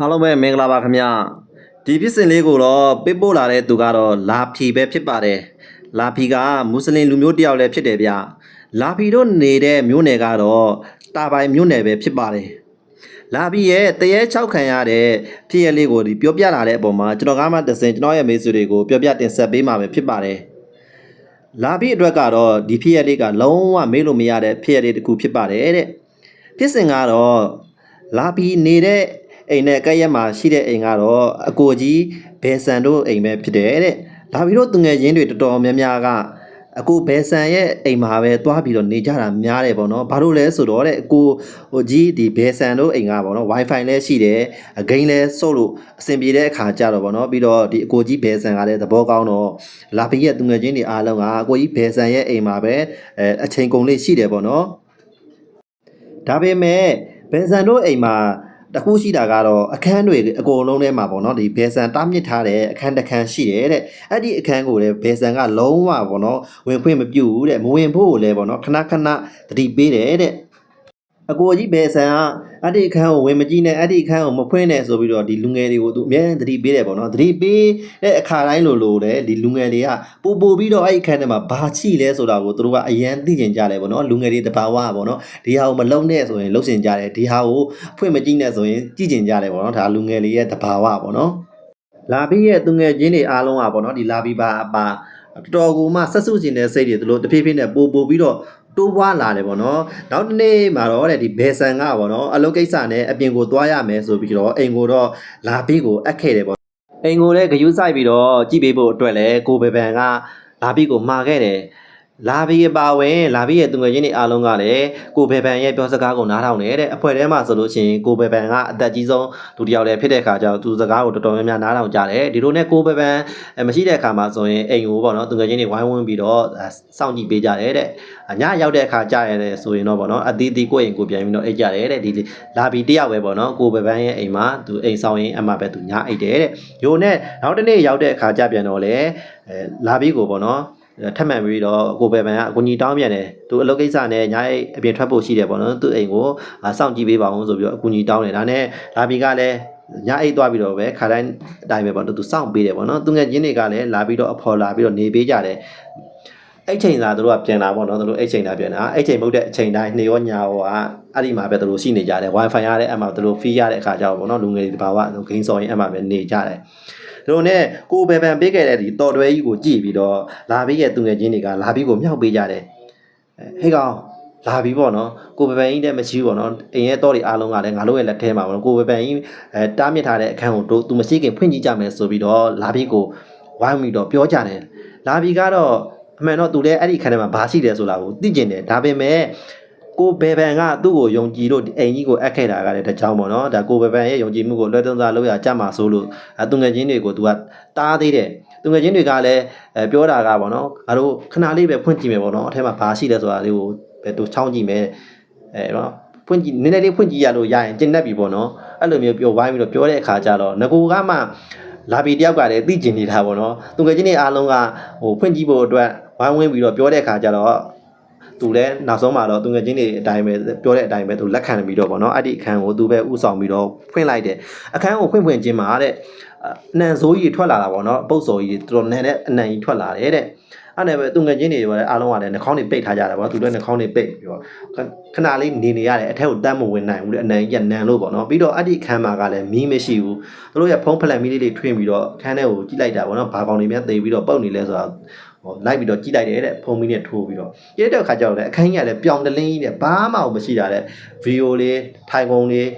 အားလုံးပဲမင်္ဂလာပါခင်ဗျဒီဖြစ်စဉ်လေးကိုတော့ပေးပို့လာတဲ့သူကတော့လာဖီပဲဖြစ်ပါတယ်လာဖီကမွတ်စလင်လူမျိုးတစ်ယောက်လည်းဖြစ်တယ်ဗျလာဖီတို့နေတဲ့မြို့နယ်ကတော့တာပိုင်မြို့နယ်ပဲဖြစ်ပါတယ်လာဖီရဲ့တရေ6ခံရတဲ့ဖြစ်ရလေးကိုဒီပြောပြလာတဲ့အပေါ်မှာကျွန်တော်ကမှတစ်စင်ကျွန်တော်ရဲ့မိတ်ဆွေတွေကိုပြောပြတင်ဆက်ပေးမှာပဲဖြစ်ပါတယ်လာဖီအတွက်ကတော့ဒီဖြစ်ရလေးကလုံးဝမေ့လို့မရတဲ့ဖြစ်ရလေးတစ်ခုဖြစ်ပါတယ်တဲ့ဖြစ်စဉ်ကတော့လာဖီနေတဲ့ အိမ်နဲ့ကဲ့ရက်မှာရှိတဲ့အိမ်ကတော့အကိုကြီးဘယ်ဆန်တို့အိမ်ပဲဖြစ်တယ်တဲ့လာပြီးတော့သူငယ်ချင်းတွေတော်တော်များများကအကိုဘယ်ဆန်ရဲ့အိမ်မှာပဲသွားပြီးတော့နေကြတာများတယ်ပေါ့နော်ဘာလို့လဲဆိုတော့တဲ့အကိုဟိုကြီးဒီဘယ်ဆန်တို့အိမ်ကပေါ့နော် wifi လည်းရှိတယ်အဂိမ်းလည်းစုပ်လို့အဆင်ပြေတဲ့အခါကြတော့ပေါ့နော်ပြီးတော့ဒီအကိုကြီးဘယ်ဆန်ကလည်းသဘောကောင်းတော့လာပြီးရဲ့သူငယ်ချင်းတွေအားလုံးကအကိုကြီးဘယ်ဆန်ရဲ့အိမ်မှာပဲအဲအချိန်ကုန်လေးရှိတယ်ပေါ့နော်ဒါပေမဲ့ဘယ်ဆန်တို့အိမ်မှာ တခုရှိတာကတော့အခန်းတွေအကုန်လုံးထဲမှာပေါ့နော်ဒီဘယ်ဆန်တားမြစ်ထားတဲ့အခန်းတစ်ခန်းရှိတယ်တဲ့အဲ့ဒီအခန်းကိုလည်းဘယ်ဆန်ကလုံးဝပေါ့နော်ဝင်ခွင့်မပြုဘူးတဲ့မဝင်ဖို့ကိုလည်းပေါ့နော်ခဏခဏသတိပေးတယ်တဲ့ အကိုကြီးဘယ်ဆန်ကအဲ့ဒီအခန်းကိုဝင်မကြည့်နဲ့အဲ့ဒီအခန်းကိုမဖွင့်နဲ့ဆိုပြီးတော့ဒီလူငယ်တွေကိုသူအများကြီးသတိပေးတယ်ပေါ့နော်သတိပေးတဲ့အခါတိုင်းလိုလိုတဲ့ဒီလူငယ်တွေကပို့ပို့ပြီးတော့အဲ့ဒီအခန်းထဲမှာဘာချိလဲဆိုတာကိုသူတို့ကအရန်သိကျင်ကြတယ်ပေါ့နော်လူငယ်တွေတဘာဝပေါ့နော်ဒီဟာကိုမလုံနဲ့ဆိုရင်လုံစင်ကြတယ်ဒီဟာကိုဖွင့်မကြည့်နဲ့ဆိုရင်ကြည့်ကျင်ကြတယ်ပေါ့နော်ဒါလူငယ်လေးရဲ့တဘာဝပေါ့နော်လာပြီးရဲ့သူငယ်ချင်းတွေအားလုံးอ่ะပေါ့နော်ဒီလာပြီးပါအပါတော်တော်ကိုမှဆက်စုကျင်တဲ့စိတ်တွေသူတို့တဖြည်းဖြည်းနဲ့ပို့ပို့ပြီးတော့ တိုးပွားလာတယ်ပေါ့နော်နောက်တစ်နေ့မှာတော့တဲ့ဒီဘယ်ဆန်ကပေါ့နော်အလုပ်ကိစ္စနဲ့အပြင်ကိုသွားရမယ်ဆိုပြီးတော့အိမ်ကိုတော့လာပြီးကိုအပ်ခဲ့တယ်ပေါ့အိမ်ကိုလည်းဂယုစိုက်ပြီးတော့ကြည့်ပေးဖို့အတွက်လည်းကိုဘေဘန်ကလာပြီးကိုမှာခဲ့တယ် လာပြီးအပါဝင်လာပြီးရဲ့သူငယ်ချင်းတွေအားလုံးကလည်းကိုဘေဘန်ရဲ့ပြောစကားကိုနားထောင်နေတဲ့အဖွဲထဲမှာဆိုလို့ရှိရင်ကိုဘေဘန်ကအသက်ကြီးဆုံးသူတစ်ယောက်လည်းဖြစ်တဲ့ခါကျတော့သူစကားကိုတော်တော်များများနားထောင်ကြတယ်ဒီလိုနဲ့ကိုဘေဘန်အဲမရှိတဲ့အခါမှာဆိုရင်အိမ်ကိုပေါ့နော်သူငယ်ချင်းတွေဝိုင်းဝန်းပြီးတော့အဲစောင့်ကြည့်ပေးကြတယ်တဲ့ညရောက်တဲ့အခါကြာရတယ်ဆိုရင်တော့ပေါ့နော်အသီးသီးကိုယ့်အိမ်ကိုပြန်ပြီးတော့အိတ်ကြတယ်တဲ့ဒီလာပြီးတယောက်ပဲပေါ့နော်ကိုဘေဘန်ရဲ့အိမ်မှာသူအိမ်ဆောင်ရင်အမှပဲသူညအိတ်တယ်တဲ့ယိုနဲ့နောက်တစ်နေ့ရောက်တဲ့အခါကြာပြန်တော့လေအဲလာပြီးကိုပေါ့နော် ထပ်မံပြီးတော့ကိုပဲပန်ကအကူကြီးတောင်းပြန်တယ်သူအလုပ်ကိစ္စနဲ့ညာရဲ့အပြင်ထွက်ဖို့ရှိတယ်ပေါ့နော်သူ့အိမ်ကိုစောင့်ကြည့်ပေးပါအောင်ဆိုပြီးတော့အကူကြီးတောင်းတယ်ဒါနဲ့လာပြီးကလည်းညအိတ်သွားပြီးတော့ပဲခါတိုင်းအတိုင်းပဲပေါ့သူစောင့်ပေးတယ်ပေါ့နော်သူငယ်ချင်းတွေကလည်းလာပြီးတော့အဖော်လာပြီးတော့နေပေးကြတယ် အဲ့ချိန်သာတို့ကပြန်လာပေါ့နော်တို့အဲ့ချိန်သာပြန်လာအဲ့ချိန်မဟုတ်တဲ့အချိန်တိုင်းနေရောညာရောကအဲ့ဒီမှာပဲတို့ရှိနေကြတယ် wifi ရတဲ့အမှတို့ဖီးရတဲ့အခါကျတော့ပေါ့နော်လူငယ်တွေတဘာဝဂိမ်းစော်ရင်အမှပဲနေကြတယ်တို့နဲ့ကိုပဲပန်ပေးခဲ့တဲ့ဒီတော်တွဲကြီးကိုကြည့်ပြီးတော့လာပြီးရဲ့သူငယ်ချင်းတွေကလာပြီးကိုမြောက်ပေးကြတယ်ဟေးကောင်လာပြီးပေါ့နော်ကိုပဲပန်ကြီးတဲ့မရှိဘူးပေါ့နော်အိမ်ရဲ့တော်တွေအားလုံးကလည်းငါတို့ရဲ့လက်ထဲမှာပေါ့နော်ကိုပဲပန်ကြီးအဲတားမြစ်ထားတဲ့အခန်းကိုတို့သူမရှိခင်ဖွင့်ကြည့်ကြမယ်ဆိုပြီးတော့လာပြီးကိုဝိုင်းပြီးတော့ပြောကြတယ်လာပြီးကတော့ အမှန်တော့သူလည်းအဲ့ဒီခန်းထဲမှာဘာရှိတယ်ဆိုတာကိုသိကျင်တယ်ဒါပေမဲ့ကိုဘေဘန်ကသူ့ကိုယုံကြည်လို့အိမ်ကြီးကိုအပ်ခဲ့တာကလည်းတကြောင်ပေါ့နော်ဒါကိုဘေဘန်ရဲ့ယုံကြည်မှုကိုလွှဲသုံးစားလို့ရကြမှာဆိုလို့အဲသူငယ်ချင်းတွေကိုသူကတားသေးတယ်သူငယ်ချင်းတွေကလည်းအဲပြောတာကပေါ့နော်ငါတို့ခဏလေးပဲဖွင့်ကြည့်မယ်ပေါ့နော်အထက်မှာဘာရှိလဲဆိုတာလေးကိုပဲသူချောင်းကြည့်မယ်အဲတော့ဖွင့်ကြည့်နည်းနည်းလေးဖွင့်ကြည့်ရလို့ရရင်ကျင့်တတ်ပြီပေါ့နော်အဲ့လိုမျိုးပြောဝိုင်းပြီးတော့ပြောတဲ့အခါကျတော့ငကိုကမှလာပြီးတယောက်ကလည်းသိကျင်နေတာပေါ့နော်သူငယ်ချင်းတွေအားလုံးကဟိုဖွင့်ကြည့်ဖို့အတွက် ဝိုင်းဝန်းပြီးတော့ပြောတဲ့အခါကျတော့သူလည်းနောက်ဆုံးမှာတော့သူငယ်ချင်းတွေအတိုင်းပဲပြောတဲ့အတိုင်းပဲသူလက်ခံပြီးတော့ဗောနော်အဲ့ဒီအခန်းကိုသူပဲဥဆောင်ပြီးတော့ဖွင့်လိုက်တယ်အခန်းကိုဖွင့်ဖွင့်ချင်းမှာတဲ့အနံဆိုးကြီးထွက်လာတာဗောနော်ပုတ်စော်ကြီးတော်တော်နန်တဲ့အနံကြီးထွက်လာတယ်တဲ့အဲ့နဲ့ပဲသူငယ်ချင်းတွေပဲအားလုံးကလည်းနှာခေါင်းတွေပိတ်ထားကြတယ်ဗောသူလည်းနှာခေါင်းတွေပိတ်ပြီးတော့ခဏလေးနေနေရတယ်အထက်ကိုတန်းမဝင်နိုင်ဘူးလေအနံကြီးကနန်လို့ဗောနော်ပြီးတော့အဲ့ဒီအခန်းမှာကလည်းမီးမရှိဘူးသူတို့ရဲ့ဖုံးဖလက်မီးလေးတွေထွင်းပြီးတော့အခန်းထဲကိုကြည့်လိုက်တာဗောနော်ဘာကောင်တွေများသိပြီးတော့ပုတ်နေလဲဆိုတာ ဟိုလိုက်ပြီးတော့ကြည့်လိုက်တယ်တဲ့ဖုန်းမီနဲ့ထိုးပြီးတော့ကြည့်တဲ့အခါကျတော့လည်းအခန်းကြီးကလည်းပြောင်တလင်းကြီးတဲ့ဘာမှမရှိတာတဲ့ဗီဒီယိုလေးထိုင်ကုန်လေး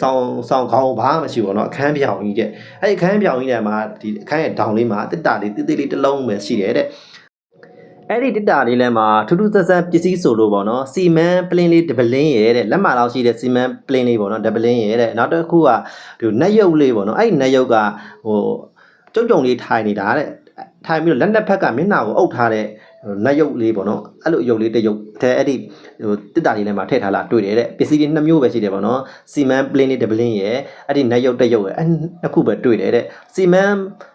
ဆောင်းဆောင်းခေါင်းဘာမှမရှိဘူးเนาะအခန်းပြောင်ကြီးတဲ့အဲ့ဒီအခန်းပြောင်ကြီးထဲမှာဒီအခန်းရဲ့ဒေါင်လေးမှာတစ်တာလေးတိတိလေးတစ်လုံးပဲရှိတယ်တဲ့အဲ့ဒီတစ်တာလေးလဲမှာထူးထူးဆန်းဆန်းပစ္စည်းဆိုလို့ပေါ့နော်စီမံပလင်းလေးဒပလင်းရဲ့တဲ့လက်မလောက်ရှိတဲ့စီမံပလင်းလေးပေါ့နော်ဒပလင်းရဲ့တဲ့နောက်တစ်ခုကဒီနက်ရုပ်လေးပေါ့နော်အဲ့ဒီနက်ရုပ်ကဟိုကျုံကျုံလေးထိုင်နေတာတဲ့ ထိုင်ပြီးတော့လက်နှစ်ဖက်ကမျက်နှာကိုအုပ်ထားတဲ့ နတ်ရုပ်လေးပေါ့နော်အဲ့လိုရုပ်လေးတစ်ရုပ်ထဲအဲ့ဒီဟိုတစ်တာလေးထဲမှာထည့်ထားလာတွေ့တယ်တဲ့ပစ္စည်းတွေနှစ်မျိုးပဲရှိတယ်ပေါ့နော်စီမန်ပလင်းလေးတစ်ပလင်းရယ်အဲ့ဒီနက်ရုပ်တစ်ရုပ်ရယ်အဲ့နှစ်ခုပဲတွေ့တယ်တဲ့စီမန်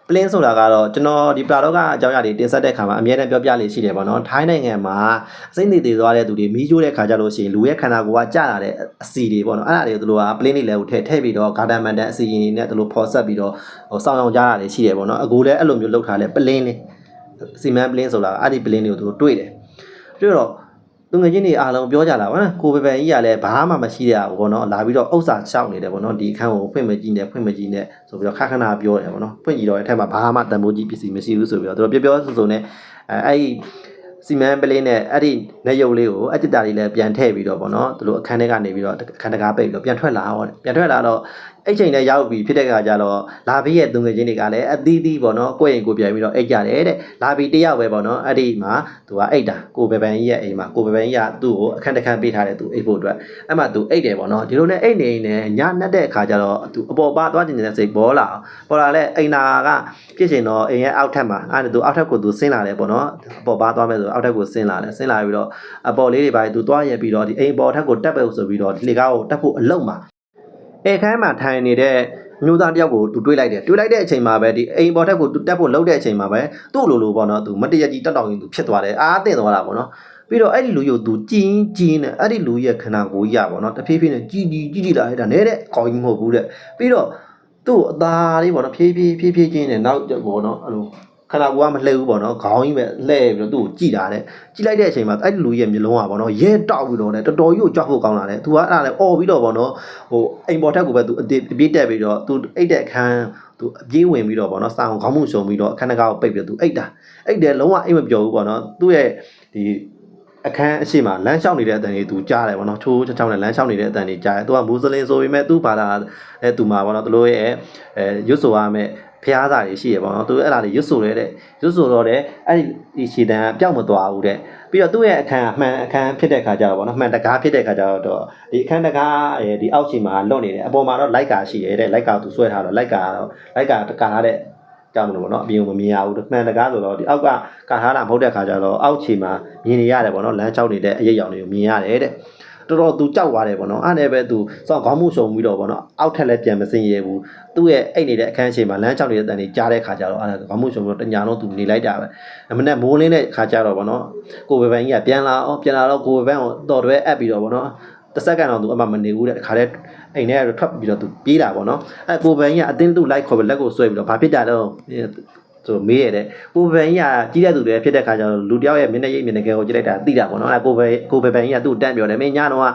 ပလင်းဆိုတာကတော့ကျွန်တော်ဒီပလာတော့ကအကြောင်းအရာတွေတင်ဆက်တဲ့ခါမှာအများနဲ့ပြောပြလေးရှိတယ်ပေါ့နော်ထိုင်းနိုင်ငံမှာအစိမ့်နေသေးသွားတဲ့သူတွေမီးကျိုးတဲ့ခါကြလို့ရှိရင်လူရဲ့ခန္ဓာကိုယ်ကကြာလာတဲ့အစီတွေပေါ့နော်အဲ့ဒါတွေကိုသူတို့ကပလင်းလေးလည်းကိုထည့်ထည့်ပြီးတော့ဂါတာမန်တန်အစီရင်တွေနဲ့သူတို့ဖော်ဆက်ပြီးတော့ဟိုစောင်းအောင်ကြတာတွေရှိတယ်ပေါ့နော်အခုလည်းအဲ့လိုမျိုးလုပ်ထားလဲပလင်းလေး စီမန်ပလင်းဆိုတာအဲ့ဒီပလင်းတွေကိုသူတို့တွေ့တယ်တွေ့တော့သူငယ်ချင်းတွေအားလုံးပြောကြတာဗောနော်ကိုပပန်ကြီးကလည်းဘာမှမရှိရဘူးဗောနော်လာပြီးတော့ဥစ္စာရှောက်နေတယ်ဗောနော်ဒီအခန်းကိုဖွင့်မကြည့်နဲ့ဖွင့်မကြည့်နဲ့ဆိုပြီးတော့ခက်ခဏပြောတယ်ဗောနော်ဖွင့်ကြည့်တော့အဲ့ထက်မှာဘာမှတန်ဖိုးကြီးပစ္စည်းမရှိဘူးဆိုပြီးတော့သူတို့ပြောပြောဆိုဆိုနဲ့အဲအဲ့ဒီစီမံပလင်းနဲ့အဲ့ဒီနေရုပ်လေးကိုအတ္တတာလေးလည်းပြန်ထည့်ပြီးတော့ဗောနော်သူတို့အခန်းထဲကနေပြီးတော့အခန်းတကားပိတ်ပြီးတော့ပြန်ထွက်လာဟောတယ်ပြန်ထွက်လာတော့ အဲ့ချိန်နဲ့ရောက်ပြီးဖြစ်တဲ့ခါကျတော့လာပြီးရဲ့သူငယ်ချင်းတွေကလည်းအသီးသီးဗောနော်ကိုယ့်ရင်ကိုယ်ပြန်ပြီးတော့အိတ်ကြတယ်တဲ့လာပြီးတယောက်ပဲဗောနော်အဲ့ဒီမှာသူကအိတ်တာကိုပပန်ကြီးရဲ့အိမ်မှာကိုပပန်ကြီးကသူ့ကိုအခန်းတစ်ခန်းပေးထားတယ်သူအိတ်ဖို့အတွက်အဲ့မှာသူအိတ်တယ်ဗောနော်ဒီလိုနဲ့အိတ်နေနေညနှက်တဲ့အခါကျတော့သူအပေါ်ပါသွားကျင်နေတဲ့စိတ်ပေါ်လာအောင်ပေါ်လာလဲအိမ်နာကဖြစ်ရှင်တော့အိမ်ရဲ့အောက်ထပ်မှာအဲ့ဒါသူအောက်ထပ်ကိုသူဆင်းလာတယ်ဗောနော်အပေါ်ပါသွားမယ်ဆိုအောက်ထပ်ကိုဆင်းလာတယ်ဆင်းလာပြီးတော့အပေါ်လေးတွေပါသူသွားရပြီးတော့ဒီအိမ်ပေါ်ထပ်ကိုတက်ပဲဆိုပြီးတော့ဒီလေကားကိုတက်ဖို့အလုံမှာ အဲခန်းမှာထိုင်နေတဲ့မျိုးသားတယောက်ကိုသူတွေးလိုက်တယ်တွေးလိုက်တဲ့အချိန်မှာပဲဒီအိမ်ပေါ်ထက်ကိုသူတက်ဖို့လှုပ်တဲ့အချိန်မှာပဲသူ့လိုလိုပေါ့နော်သူမတရကြီးတက်တောင်ရင်သူဖြစ်သွားတယ်အားတင်သွားတာပေါ့နော်ပြီးတော့အဲ့ဒီလူရုပ်သူကြင်းကြင်းနဲ့အဲ့ဒီလူရဲ့ခန္ဓာကိုယ်ကြီးရပေါ့နော်တဖြည်းဖြည်းနဲ့ကြီးကြီးကြီးကြီးလာတဲ့ဒါနဲ့တဲ့ကောင်းကြီးမဟုတ်ဘူးတဲ့ပြီးတော့သူ့အသားလေးပေါ့နော်ဖြည်းဖြည်းဖြည်းဖြည်းချင်းနဲ့နောက်ပေါ့နော်အဲ့လို ခန္ဓာကိုယ်ကမလှည့်ဘူးပေါ့နော်ခေါင်းကြီးပဲလှည့်ပြီးတော့သူ့ကိုကြည်လာတဲ့ကြည်လိုက်တဲ့အချိန်မှာအဲ့ဒီလူရဲ့မျိုးလုံးကပေါ့နော်ရဲတောက်ပြီးတော့လေတော်တော်ကြီးကိုကြောက်ဖို့ကောင်းလာတယ်သူကအဲ့ဒါလေអော်ပြီးတော့ပေါ့နော်ဟိုအိမ်ပေါ်ထက်ကိုပဲသူအတေးပြေးတက်ပြီးတော့သူအိတ်တဲ့အခန်းသူအပြေးဝင်ပြီးတော့ပေါ့နော်စာအောင်ခေါင်းမှုရှုံပြီးတော့အခန်းတကားကိုပိတ်ပြီးတော့သူအိတ်တာအိတ်တယ်လုံးဝအိတ်မပြောဘူးပေါ့နော်သူ့ရဲ့ဒီအခန်းအရှိမလမ်းလျှောက်နေတဲ့အတန်ကြီးသူကြားတယ်ပေါ့နော်ချိုးချောင်းနဲ့လမ်းလျှောက်နေတဲ့အတန်ကြီးကြားတယ်သူကမူစလင်ဆိုပေမဲ့သူ့ဘာသာအဲသူမှာပေါ့နော်သူတို့ရဲ့အဲရွတ်ဆိုရမယ့် ဖျားစာတွေရှိရပေါ့နော်သူအဲ့ဒါတွေရွတ်ဆိုရတဲ့ရွတ်ဆိုတော့တဲ့အဲ့ဒီခြေတံကပျောက်မသွားဘူးတဲ့ပြီးတော့သူ့ရဲ့အခန်းအမှန်အခန်းဖြစ်တဲ့ခါကျတော့ပေါ့နော်မှန်တကားဖြစ်တဲ့ခါကျတော့ဒီအခန်းတကားအဲဒီအောက်ခြေမှာလွတ်နေတယ်အပေါ်မှာတော့လိုက်ကာရှိတယ်တဲ့လိုက်ကာသူဆွဲထားတော့လိုက်ကာတော့လိုက်ကာတကာထားတဲ့ကြောင်းမလို့ပေါ့နော်အပြင်ကိုမမြင်ရဘူးမှန်တကားဆိုတော့ဒီအောက်ကကာထားတာမဟုတ်တဲ့ခါကျတော့အောက်ခြေမှာမြင်နေရတယ်ပေါ့နော်လမ်းချောက်နေတဲ့အရိပ်ရောင်တွေကိုမြင်ရတယ်တဲ့ တော်တော်သူကြောက်သွားတယ်ပေါ့နော်အဲ့နဲ့ပဲသူစောင့်ခေါင်းမှုရှုံပြီးတော့ပေါ့နော်အောက်ထက်လည်းပြန်မစင်ရဘူးသူ့ရဲ့အိတ်နေတဲ့အခန်းရှိမှာလမ်းချောက်နေတဲ့တန်တွေကြားတဲ့ခါကျတော့အဲ့ဒါခေါင်းမှုရှုံပြီးတော့တညာလုံးသူနေလိုက်တာပဲအမနဲ့မိုးလင်းတဲ့ခါကျတော့ပေါ့နော်ကိုပဲပန်ကြီးကပြန်လာအောင်ပြန်လာတော့ကိုပဲပန်ကိုတော်တွဲအပ်ပြီးတော့ပေါ့နော်တစ်စက္ကန့်တော့သူအမှမနေဘူးတဲ့ခါတဲ့အိမ်ထဲကတော့ထွက်ပြီးတော့သူပြေးတာပေါ့နော်အဲ့ကိုပဲကြီးကအတင်းသူ့လိုက်ခေါ်ပြီးလက်ကိုဆွဲပြီးတော့ဘာဖြစ်တာတော့ ဆိုမေးရတဲ့ကိုပဲကြီးကကြီးတဲ့သူတွေဖြစ်တဲ့ခါကျတော့လူတယောက်ရဲ့မျက်နှာရိပ်မျက်နှာကယ်ကိုကြည့်လိုက်တာသိတာပေါ့နော်အဲ့ကိုပဲကိုပဲပန်ကြီးကသူ့တန့်ပြောတယ်မင်းညတော့က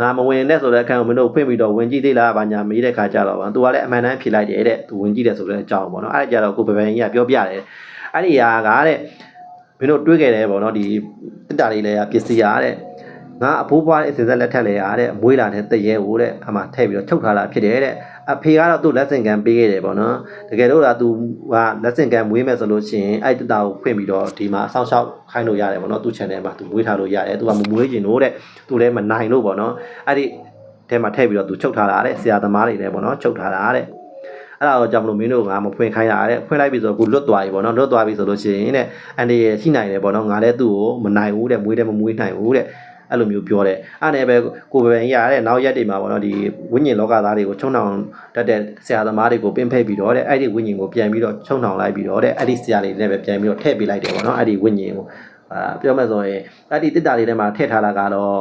ငါမဝင်နဲ့ဆိုတဲ့အခန်းကိုမင်းတို့ဖွင့်ပြီးတော့ဝင်ကြည့်သေးလားဗာညာမေးတဲ့ခါကျတော့ဗာသူကလည်းအမှန်တမ်းဖြေလိုက်တယ်တဲ့သူဝင်ကြည့်တယ်ဆိုတဲ့အကြောင်းပေါ့နော်အဲ့ဒါကြတော့ကိုပပန်ကြီးကပြောပြတယ်အဲ့ဒီဟာကတဲ့မင်းတို့တွေးခဲ့တယ်ပေါ့နော်ဒီတက်တာလေးလည်းပစ္စည်းရတဲ့ငါအဖိုးဖွားတဲ့အစင်ဆက်လက်ထက်လေရတဲ့အမွေးလာတဲ့တရေဟိုတဲ့အမှထည့်ပြီးတော့ချုပ်ထားတာဖြစ်တယ်တဲ့ အဖေကတော့သူ့လက်ဆင့်ကမ်းပေးခဲ့တယ်ပေါ့နော်တကယ်လို့လားသူကလက်ဆင့်ကမ်းမွေးမယ်ဆိုလို့ရှိရင်အဲ့တက်တာကိုဖွင့်ပြီးတော့ဒီမှာအဆောင်ရှောက်ခိုင်းလို့ရတယ်ပေါ့နော်သူ့ channel မှာသူမွေးထားလို့ရတယ်သူကမမွေးချင်လို့တဲ့သူလည်းမနိုင်လို့ပေါ့နော်အဲ့ဒီထဲမှာထည့်ပြီးတော့သူချုပ်ထားတာတဲ့ဆရာသမားတွေလည်းပေါ့နော်ချုပ်ထားတာတဲ့အဲ့ဒါတော့ကြောင့်မလို့မင်းတို့ငါမဖွင့်ခိုင်းတာတဲ့ဖွင့်လိုက်ပြီဆိုတော့ကိုလွတ်သွားပြီပေါ့နော်လွတ်သွားပြီဆိုလို့ရှိရင်တဲ့အန်ဒီရရှိနိုင်တယ်ပေါ့နော်ငါလည်းသူ့ကိုမနိုင်ဘူးတဲ့မွေးတယ်မမွေးနိုင်ဘူးတဲ့ အဲ့လိုမျိုးပြောတယ်အဲ့နဲ့ပဲကိုပပန်ကြီးရတဲ့နောက်ရက်တွေမှာပေါ့နော်ဒီဝိညာဉ်လောကသားတွေကိုချုံနှောင်တတ်တဲ့ဆရာသမားတွေကိုပင်ဖက်ပြီးတော့တဲ့အဲ့ဒီဝိညာဉ်ကိုပြန်ပြီးတော့ချုံနှောင်လိုက်ပြီးတော့တဲ့အဲ့ဒီဆရာတွေနဲ့ပဲပြန်ပြီးတော့ထည့်ပေးလိုက်တယ်ပေါ့နော်အဲ့ဒီဝိညာဉ်ကိုအာပြောမယ်ဆိုရင်အဲ့ဒီတစ်တာလေးထဲမှာထည့်ထားတာကတော့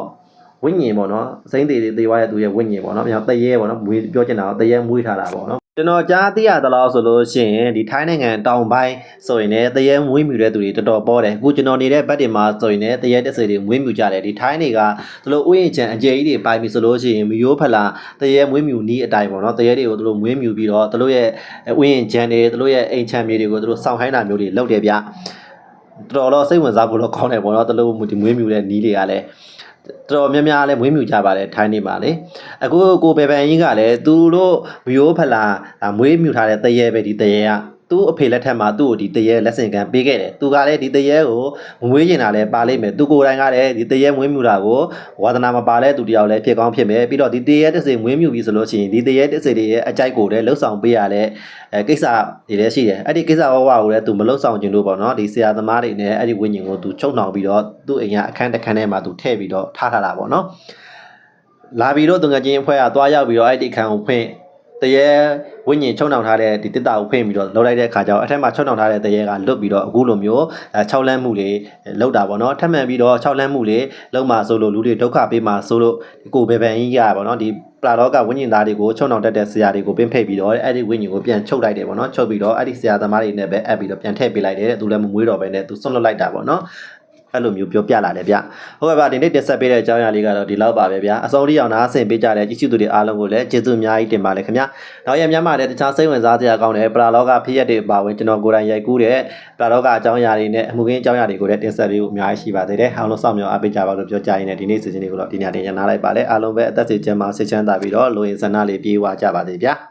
ဝိညာဉ်ပေါ့နော်စိမ့်သေးသေးသေးွားရဲ့သူရဲ့ဝိညာဉ်ပေါ့နော်ပြန်တရေပေါ့နော်မွေးပြောချင်တာတော့တရေမွေးထားတာပေါ့နော် ကျွန်တော်ကြားသိရသလားဆိုလို့ရှိရင်ဒီထိုင်းနိုင်ငံတောင်ပိုင်းဆိုရင်လည်းတရေမွေးမြူတဲ့သူတွေတော်တော်ပေါ်တယ်အခုကျွန်တော်နေတဲ့ဘက်တင်မှာဆိုရင်လည်းတရေတက်စေတွေမွေးမြူကြတယ်ဒီထိုင်းတွေကသူတို့ဥယျာဉ်ချံအကျယ်ကြီးတွေပိုင်ပြီဆိုလို့ရှိရင်မီယိုးဖလာတရေမွေးမြူနီးအတိုင်းပေါ့နော်တရေတွေကိုသူတို့မွေးမြူပြီးတော့သူတို့ရဲ့ဥယျာဉ်ချံတွေသူတို့ရဲ့အိမ်ချံမြေတွေကိုသူတို့စောင့်ခိုင်းတာမျိုးတွေလုပ်တယ်ဗျတော်တော်စိတ်ဝင်စားဖို့တော့ကောင်းတယ်ပေါ့နော်သူတို့ဒီမွေးမြူတဲ့နီးတွေကလည်း တော်တော်များများလည်းမွေးမြူကြပါတယ်ထိုင်းနေပါလေအခုကိုပေပန်ကြီးကလည်းသူတို့မျိုးဖလာဒါမွေးမြူထားတဲ့တရေပဲဒီတရေက သူ့အဖေလက်ထက်မှာသူ့ကိုဒီတရေလက်ဆင့်ကမ်းပေးခဲ့တယ်သူကလည်းဒီတရေကိုမမွေးကျင်တာလည်းပါလိမ့်မယ်သူကိုယ်တိုင်ကလည်းဒီတရေမွေးမြူတာကိုဝါသနာမပါတဲ့သူတယောက်လည်းဖြစ်ကောင်းဖြစ်မယ်ပြီးတော့ဒီတရေတစ်စိမွေးမြူပြီဆိုလို့ရှိရင်ဒီတရေတစ်စိတွေရဲ့အကြိုက်ကိုလည်းလှုပ်ဆောင်ပေးရတဲ့အဲကိစ္စတွေလည်းရှိတယ်အဲ့ဒီကိစ္စဝဝကိုလည်းသူမလှုပ်ဆောင်ခြင်းလို့ပေါ့နော်ဒီဆရာသမားတွေနဲ့အဲ့ဒီဝိညာဉ်ကိုသူချုပ်နှောင်ပြီးတော့သူ့အိမ်ကအခန်းတစ်ခန်းထဲမှာသူထည့်ပြီးတော့ထားထားတာပေါ့နော်လာပြီးတော့သူငယ်ချင်းအဖွဲ့ကသွားရောက်ပြီးတော့အဲ့ဒီအခန်းကိုဖွင့် တရေဝိညာဉ်ချုံနှောင်ထားတဲ့ဒီတစ်တာကိုဖွင့်ပြီးတော့လောက်လိုက်တဲ့အခါကျတော့အထက်မှာချုံနှောင်ထားတဲ့တရေကလွတ်ပြီးတော့အခုလိုမျိုးအဲ6လမ်းမှုတွေလောက်တာပေါ့နော်ထပ်မံပြီးတော့6လမ်းမှုတွေလောက်မှာဆိုလို့လူတွေဒုက္ခပေးမှာဆိုလို့ကိုဘေဘန်ကြီးရပေါ့နော်ဒီပလာတော့ကဝိညာဉ်သားတွေကိုချုံနှောင်တတ်တဲ့ဆရာတွေကိုပင်းဖိတ်ပြီးတော့အဲ့ဒီဝိညာဉ်ကိုပြန်ချုပ်လိုက်တယ်ပေါ့နော်ချုပ်ပြီးတော့အဲ့ဒီဆရာသမားတွေနဲ့ပဲအပ်ပြီးတော့ပြန်ထည့်ပေးလိုက်တယ်တဲ့သူလည်းမမွေးတော့ပဲနဲ့သူဆွန့်လွတ်လိုက်တာပေါ့နော် အဲ့လိုမျိုးပြောပြလာတယ်ဗျဟုတ်ကဲ့ပါဒီနေ့တင်ဆက်ပေးတဲ့အကြောင်းအရာလေးကတော့ဒီလောက်ပါပဲဗျာအဆုံးထိအောင်နားဆင်ပေးကြတဲ့ကြည့်ရှုသူတွေအားလုံးကိုလည်းကျေးဇူးအများကြီးတင်ပါတယ်ခင်ဗျာနောက်ရများမှာလည်းတခြားစိတ်ဝင်စားစရာကောင်းတဲ့ပလာလောကဖြစ်ရက်တွေအပါဝင်ကျွန်တော်ကိုယ်တိုင်ရိုက်ကူးတဲ့ပလာလောကအကြောင်းအရာတွေနဲ့အမှုခင်းအကြောင်းအရာတွေကိုလည်းတင်ဆက်ပေးဖို့အများကြီးရှိပါသေးတယ်အားလုံးစောင့်မျှော်အားပေးကြပါလို့ပြောကြရင်းနဲ့ဒီနေ့စီစဉ်လေးကိုတော့ဒီညတင်ရနာလိုက်ပါလေအားလုံးပဲအသက်စီကျန်းမာဆိတ်ချမ်းသာပြီးတော့လိုရင်ဆန္ဒလေးပြေးဝကြပါသေးဗျာ